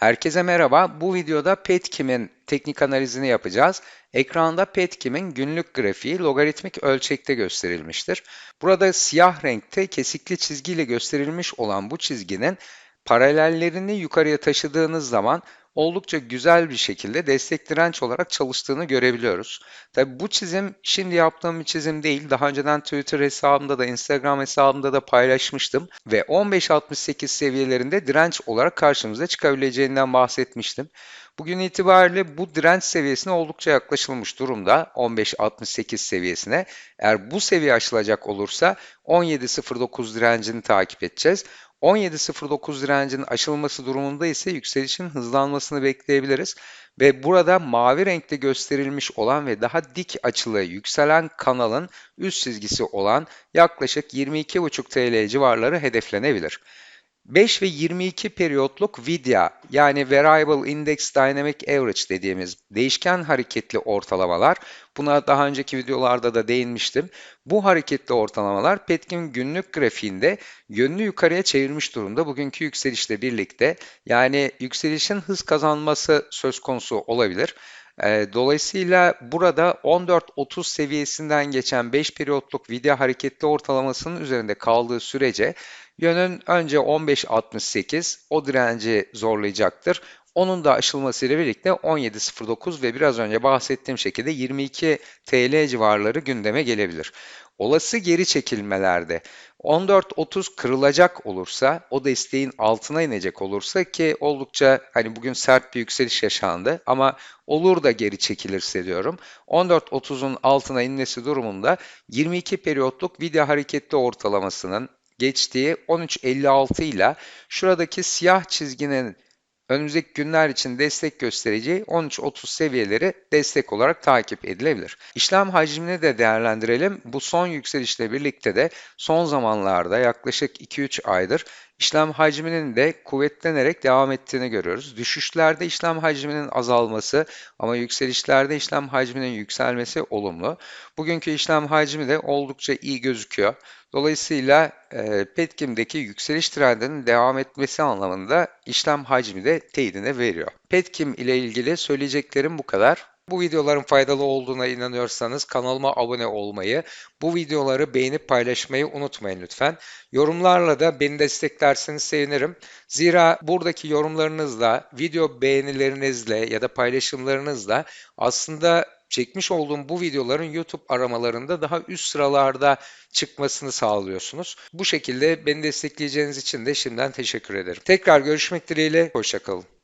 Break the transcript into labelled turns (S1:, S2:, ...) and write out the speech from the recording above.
S1: Herkese merhaba. Bu videoda Petkim'in teknik analizini yapacağız. Ekranda Petkim'in günlük grafiği logaritmik ölçekte gösterilmiştir. Burada siyah renkte kesikli çizgiyle gösterilmiş olan bu çizginin paralellerini yukarıya taşıdığınız zaman oldukça güzel bir şekilde destek direnç olarak çalıştığını görebiliyoruz. Tabi bu çizim şimdi yaptığım bir çizim değil. Daha önceden Twitter hesabımda da Instagram hesabımda da paylaşmıştım ve 15.68 seviyelerinde direnç olarak karşımıza çıkabileceğinden bahsetmiştim. Bugün itibariyle bu direnç seviyesine oldukça yaklaşılmış durumda 15.68 seviyesine. Eğer bu seviye aşılacak olursa 17.09 direncini takip edeceğiz. 17.09 direncinin aşılması durumunda ise yükselişin hızlanmasını bekleyebiliriz. Ve burada mavi renkte gösterilmiş olan ve daha dik açılı yükselen kanalın üst çizgisi olan yaklaşık 22,5 TL civarları hedeflenebilir. 5 ve 22 periyotluk VIDIA yani Variable Index Dynamic Average dediğimiz değişken hareketli ortalamalar. Buna daha önceki videolarda da değinmiştim. Bu hareketli ortalamalar Petkin günlük grafiğinde yönünü yukarıya çevirmiş durumda bugünkü yükselişle birlikte. Yani yükselişin hız kazanması söz konusu olabilir. Dolayısıyla burada 14.30 seviyesinden geçen 5 periyotluk video hareketli ortalamasının üzerinde kaldığı sürece Yönün önce 15.68 o direnci zorlayacaktır. Onun da aşılmasıyla birlikte 17.09 ve biraz önce bahsettiğim şekilde 22 TL civarları gündeme gelebilir. Olası geri çekilmelerde 14.30 kırılacak olursa, o desteğin altına inecek olursa ki oldukça hani bugün sert bir yükseliş yaşandı ama olur da geri çekilirse diyorum. 14.30'un altına inmesi durumunda 22 periyotluk video hareketli ortalamasının geçtiği 13.56 ile şuradaki siyah çizginin önümüzdeki günler için destek göstereceği 13.30 seviyeleri destek olarak takip edilebilir. İşlem hacmini de değerlendirelim. Bu son yükselişle birlikte de son zamanlarda yaklaşık 2-3 aydır işlem hacminin de kuvvetlenerek devam ettiğini görüyoruz. Düşüşlerde işlem hacminin azalması ama yükselişlerde işlem hacminin yükselmesi olumlu. Bugünkü işlem hacmi de oldukça iyi gözüküyor. Dolayısıyla e, Petkim'deki yükseliş trendinin devam etmesi anlamında işlem hacmi de teyidini veriyor. Petkim ile ilgili söyleyeceklerim bu kadar. Bu videoların faydalı olduğuna inanıyorsanız kanalıma abone olmayı, bu videoları beğenip paylaşmayı unutmayın lütfen. Yorumlarla da beni desteklerseniz sevinirim. Zira buradaki yorumlarınızla, video beğenilerinizle ya da paylaşımlarınızla aslında çekmiş olduğum bu videoların YouTube aramalarında daha üst sıralarda çıkmasını sağlıyorsunuz. Bu şekilde beni destekleyeceğiniz için de şimdiden teşekkür ederim. Tekrar görüşmek dileğiyle, hoşçakalın.